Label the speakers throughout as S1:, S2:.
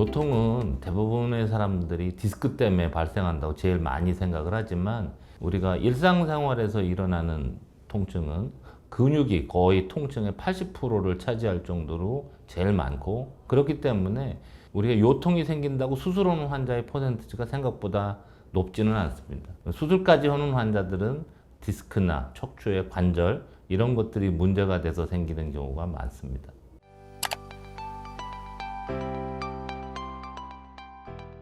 S1: 요통은 대부분의 사람들이 디스크 때문에 발생한다고 제일 많이 생각을 하지만 우리가 일상생활에서 일어나는 통증은 근육이 거의 통증의 80%를 차지할 정도로 제일 많고 그렇기 때문에 우리가 요통이 생긴다고 수술하는 환자의 퍼센트가 생각보다 높지는 않습니다. 수술까지 하는 환자들은 디스크나 척추의 관절 이런 것들이 문제가 돼서 생기는 경우가 많습니다.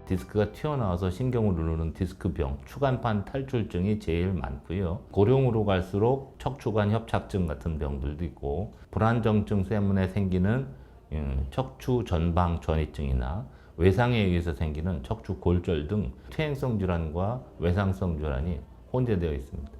S1: 디스크가 튀어나와서 신경을 누르는 디스크병, 추간판 탈출증이 제일 많고요. 고령으로 갈수록 척추관 협착증 같은 병들도 있고 불안정증 때문에 생기는 음, 척추 전방 전이증이나 외상에 의해서 생기는 척추 골절 등 퇴행성 질환과 외상성 질환이 혼재되어 있습니다.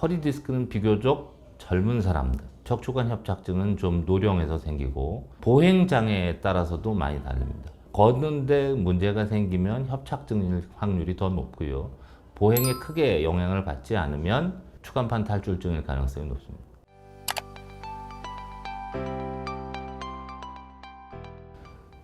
S1: 허리 디스크는 비교적 젊은 사람들, 척추관 협착증은 좀 노령에서 생기고 보행 장애에 따라서도 많이 다릅니다. 걷는데 문제가 생기면 협착증일 확률이 더 높고요. 보행에 크게 영향을 받지 않으면 추간판 탈출증일 가능성이 높습니다.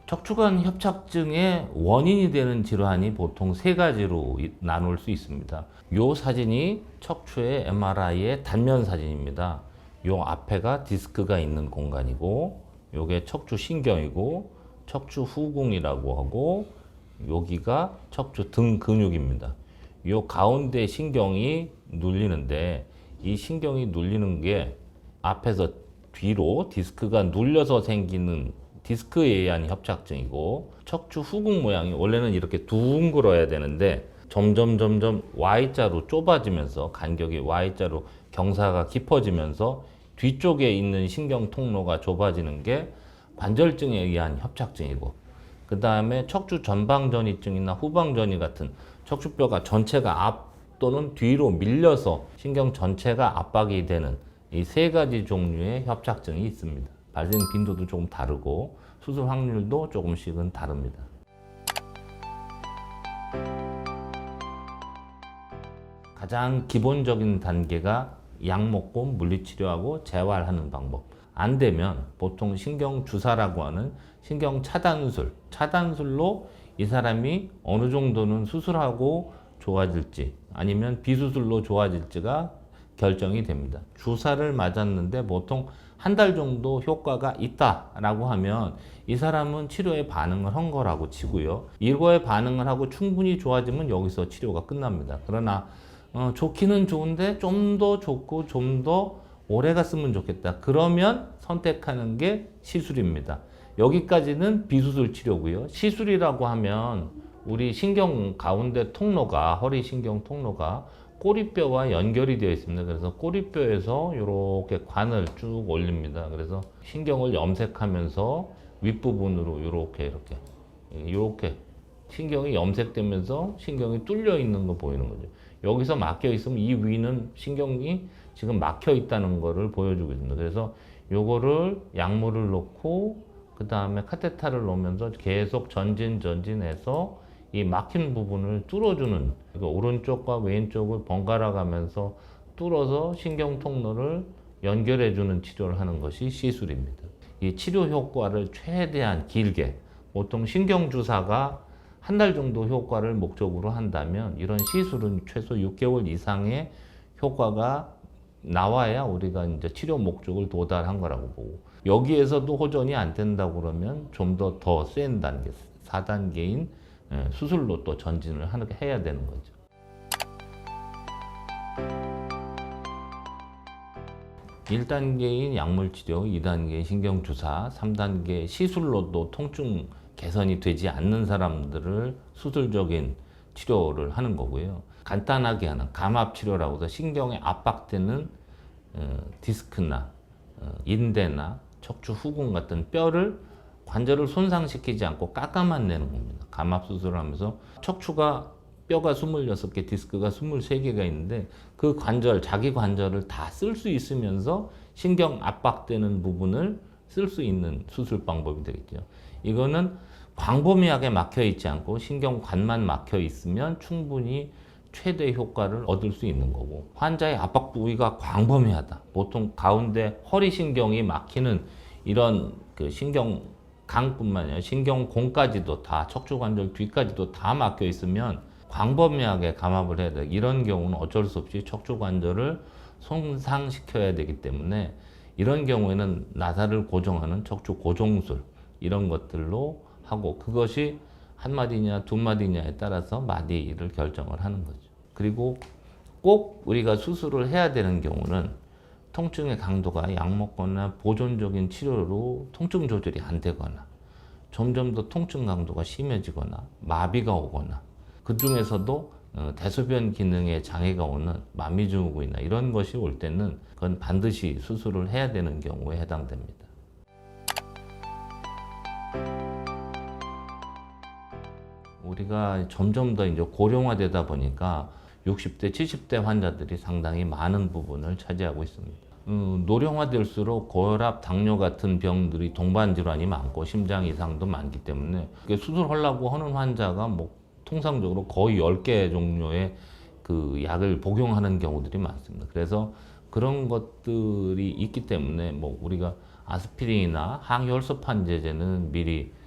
S1: 척추관 협착증의 원인이 되는 질환이 보통 세 가지로 이- 나눌 수 있습니다. 요 사진이 척추의 MRI의 단면 사진입니다. 요 앞에가 디스크가 있는 공간이고, 요게 척추 신경이고, 척추 후궁이라고 하고, 여기가 척추 등 근육입니다. 요 가운데 신경이 눌리는데, 이 신경이 눌리는 게 앞에서 뒤로 디스크가 눌려서 생기는 디스크에 의한 협착증이고 척추 후궁 모양이 원래는 이렇게 둥글어야 되는데 점점 점점 Y자로 좁아지면서 간격이 Y자로 경사가 깊어지면서 뒤쪽에 있는 신경 통로가 좁아지는 게 관절증에 의한 협착증이고 그 다음에 척추 전방전이증이나 후방전이 같은 척추뼈가 전체가 앞 또는 뒤로 밀려서 신경 전체가 압박이 되는 이 세 가지 종류의 협착증이 있습니다. 발생 빈도도 조금 다르고 수술 확률도 조금씩은 다릅니다. 가장 기본적인 단계가 약 먹고 물리치료하고 재활하는 방법. 안 되면 보통 신경 주사라고 하는 신경 차단술, 차단술로 이 사람이 어느 정도는 수술하고 좋아질지 아니면 비수술로 좋아질지가 결정이 됩니다. 주사를 맞았는데 보통 한 달 정도 효과가 있다라고 하면 이 사람은 치료에 반응을 한 거라고 치고요. 이거에 반응을 하고 충분히 좋아지면 여기서 치료가 끝납니다. 그러나 어, 좋기는 좋은데 좀 더 좋고 좀 더 오래 갔으면 좋겠다. 그러면 선택하는 게 시술입니다. 여기까지는 비수술 치료고요. 시술이라고 하면 우리 신경 가운데 통로가 허리 신경 통로가 꼬리뼈와 연결이 되어 있습니다. 그래서 꼬리뼈에서 이렇게 관을 쭉 올립니다. 그래서 신경을 염색하면서 윗부분으로 이렇게 이렇게 이렇게 신경이 염색되면서 신경이 뚫려 있는 거 보이는 거죠. 여기서 막혀 있으면 이 위는 신경이 지금 막혀 있다는 거를 보여주고 있습니다. 그래서 요거를 약물을 넣고 그 다음에 카테타를 넣으면서 계속 전진 전진해서 이 막힌 부분을 뚫어주는 그러니까 오른쪽과 왼쪽을 번갈아 가면서 뚫어서 신경 통로를 연결해 주는 치료를 하는 것이 시술입니다. 이 치료 효과를 최대한 길게 보통 신경 주사가 한 달 정도 효과를 목적으로 한다면 이런 시술은 최소 6개월 이상의 효과가 나와야 우리가 이제 치료 목적을 도달한 거라고 보고 여기에서도 호전이 안 된다고 그러면 좀 더 더센 단계 4단계인 수술로 또 전진을 해야 되는 거죠. 1단계인 약물 치료, 2단계 신경 주사, 3단계 시술로도 통증 개선이 되지 않는 사람들을 수술적인 치료를 하는 거고요. 간단하게 하는 감압 치료라고 해서 신경에 압박되는 어, 디스크나 어, 인대나 척추 후궁 같은 뼈를 관절을 손상시키지 않고 깎아만 내는 겁니다. 감압 수술을 하면서 척추가 뼈가 26개, 디스크가 23개가 있는데 그 관절, 자기 관절을 다 쓸 수 있으면서 신경 압박되는 부분을 쓸 수 있는 수술 방법이 되겠죠. 이거는 광범위하게 막혀 있지 않고 신경관만 막혀 있으면 충분히 최대 효과를 얻을 수 있는 거고 환자의 압박 부위가 광범위하다. 보통 가운데 허리 신경이 막히는 이런 그 신경 강뿐만 아니라 신경공까지도 다 척추관절 뒤까지도 다 막혀 있으면 광범위하게 감압을 해야 돼. 이런 경우는 어쩔 수 없이 척추관절을 손상시켜야 되기 때문에 이런 경우에는 나사를 고정하는 척추 고정술 이런 것들로 하고 그것이 한 마디냐 두 마디냐에 따라서 마디를 결정을 하는 거죠. 그리고 꼭 우리가 수술을 해야 되는 경우는 통증의 강도가 약 먹거나 보존적인 치료로 통증 조절이 안 되거나 점점 더 통증 강도가 심해지거나 마비가 오거나 그 중에서도 어, 대소변 기능에 장애가 오는 마미증후군이나 이런 것이 올 때는 그건 반드시 수술을 해야 되는 경우에 해당됩니다. 우리가 점점 더 이제 고령화되다 보니까 60대, 70대 환자들이 상당히 많은 부분을 차지하고 있습니다. 음, 노령화될수록 고혈압, 당뇨 같은 병들이 동반 질환이 많고 심장 이상도 많기 때문에 수술하려고 하는 환자가 뭐 통상적으로 거의 10개 종류의 그 약을 복용하는 경우들이 많습니다. 그래서 그런 것들이 있기 때문에 뭐 우리가 아스피린이나 항혈소판제제는 미리 예,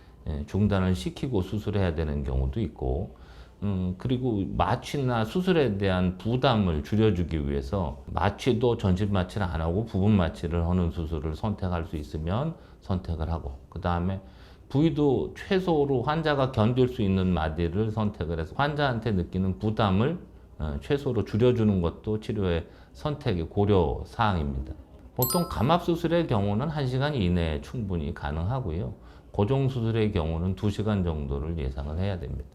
S1: 중단을 시키고 수술해야 되는 경우도 있고 음, 그리고 마취나 수술에 대한 부담을 줄여주기 위해서 마취도 전신 마취를 안 하고 부분 마취를 하는 수술을 선택할 수 있으면 선택을 하고 그 다음에 부위도 최소로 환자가 견딜 수 있는 마디를 선택을 해서 환자한테 느끼는 부담을 어, 최소로 줄여주는 것도 치료의 선택의 고려 사항입니다. 보통 감압 수술의 경우는 1시간 이내에 충분히 가능하고요. 고정 수술의 경우는 2시간 정도를 예상을 해야 됩니다.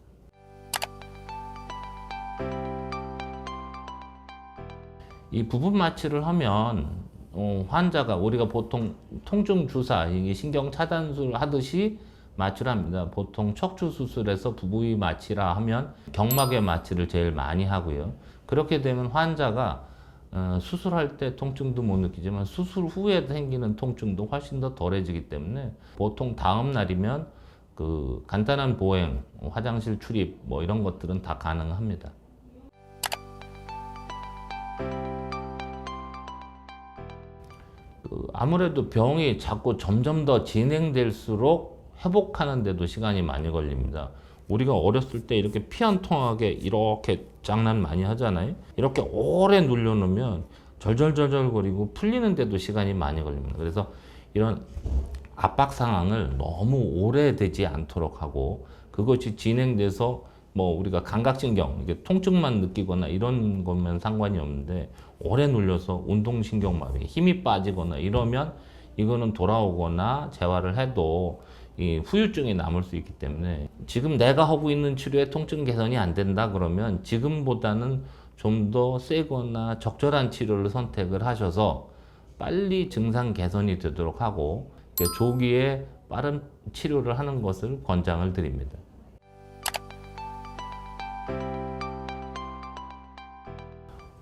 S1: 이 부분 마취를 하면 어, 환자가 우리가 보통 통증 주사, 이게 신경 차단술 하듯이 마취를 합니다. 보통 척추 수술에서 부부위 마취라 하면 경막의 마취를 제일 많이 하고요. 그렇게 되면 환자가 어, 수술할 때 통증도 못 느끼지만 수술 후에 생기는 통증도 훨씬 더 덜해지기 때문에 보통 다음 날이면 그 간단한 보행, 화장실 출입 뭐 이런 것들은 다 가능합니다. 그 아무래도 병이 자꾸 점점 더 진행될수록 회복하는 데도 시간이 많이 걸립니다. 우리가 어렸을 때 이렇게 피한 통하게 이렇게 장난 많이 하잖아요. 이렇게 오래 눌려놓으면 절절절절거리고 풀리는데도 시간이 많이 걸립니다. 그래서 이런 압박 상황을 너무 오래되지 않도록 하고 그것이 진행돼서 뭐 우리가 감각신경 이게 통증만 느끼거나 이런 거면 상관이 없는데 오래 눌려서 운동신경 마비 힘이 빠지거나 이러면 이거는 돌아오거나 재활을 해도 이 후유증이 남을 수 있기 때문에 지금 내가 하고 있는 치료에 통증 개선이 안 된다 그러면 지금보다는 좀 더 세거나 적절한 치료를 선택을 하셔서 빨리 증상 개선이 되도록 하고 조기에 빠른 치료를 하는 것을 권장을 드립니다.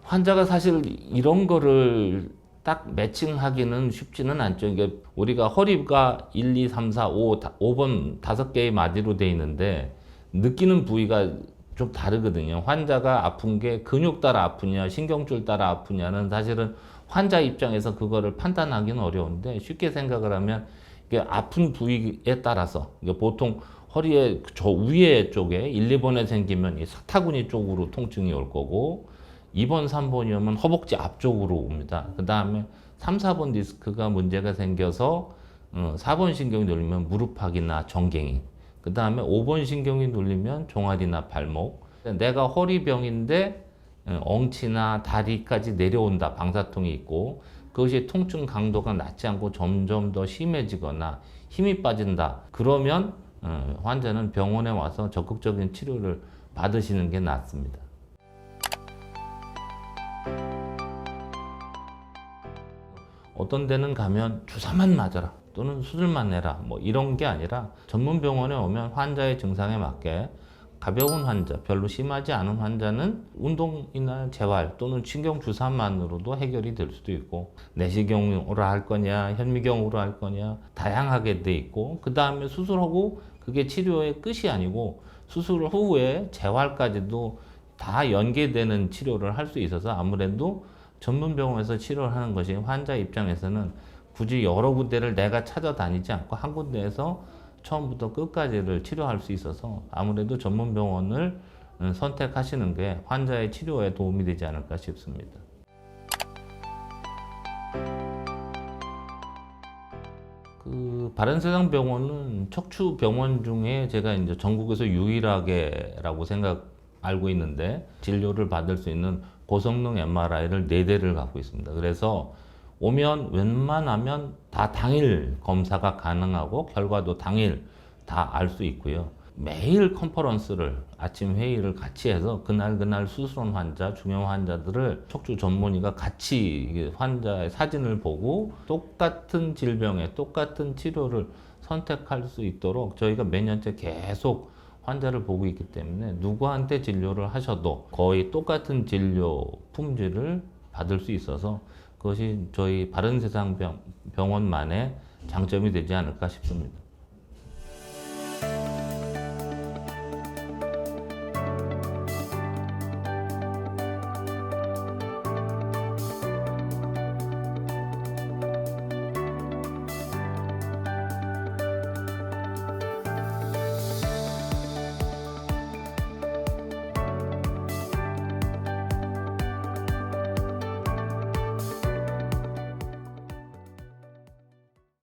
S1: 환자가 사실 이런 거를 딱 매칭하기는 쉽지는 않죠. 이게 우리가 허리가 1, 2, 3, 4, 5, 5번 다섯 개의 마디로 돼 있는데 느끼는 부위가 좀 다르거든요. 환자가 아픈 게 근육 따라 아프냐, 신경줄 따라 아프냐는 사실은 환자 입장에서 그거를 판단하기는 어려운데 쉽게 생각을 하면 이게 아픈 부위에 따라서 보통 허리에 저 위에 쪽에 1, 2번에 생기면 이 사타구니 쪽으로 통증이 올 거고 2번, 3번이면 허벅지 앞쪽으로 옵니다. 그 다음에 3, 4번 디스크가 문제가 생겨서 어, 4번 신경이 눌리면 무릎팍이나 정갱이 그 다음에 5번 신경이 눌리면 종아리나 발목 내가 허리병인데 어, 엉치나 다리까지 내려온다 방사통이 있고 그것이 통증 강도가 낮지 않고 점점 더 심해지거나 힘이 빠진다 그러면 어, 환자는 병원에 와서 적극적인 치료를 받으시는 게 낫습니다. 어떤 데는 가면 주사만 맞아라 또는 수술만 내라 뭐 이런 게 아니라 전문 병원에 오면 환자의 증상에 맞게 가벼운 환자, 별로 심하지 않은 환자는 운동이나 재활 또는 신경 주사만으로도 해결이 될 수도 있고 내시경으로 할 거냐, 현미경으로 할 거냐 다양하게 돼 있고 그 다음에 수술하고 그게 치료의 끝이 아니고 수술 후에 재활까지도 다 연계되는 치료를 할 수 있어서 아무래도 전문 병원에서 치료를 하는 것이 환자 입장에서는 굳이 여러 군데를 내가 찾아다니지 않고 한 군데에서 처음부터 끝까지를 치료할 수 있어서 아무래도 전문 병원을 음, 선택하시는 게 환자의 치료에 도움이 되지 않을까 싶습니다. 그 바른세상 병원은 척추 병원 중에 제가 이제 전국에서 유일하게라고 생각 알고 있는데 진료를 받을 수 있는 고성능 MRI를 네 대를 갖고 있습니다. 그래서 오면 웬만하면 다 당일 검사가 가능하고 결과도 당일 다 알 수 있고요. 매일 컨퍼런스를 아침 회의를 같이 해서 그날 그날 수술한 환자, 중형 환자들을 척추 전문의가 같이 환자의 사진을 보고 똑같은 질병에 똑같은 치료를 선택할 수 있도록 저희가 몇 년째 계속 환자를 보고 있기 때문에 누구한테 진료를 하셔도 거의 똑같은 진료 품질을 받을 수 있어서 그것이 저희 바른 세상 병, 병원만의 장점이 되지 않을까 싶습니다.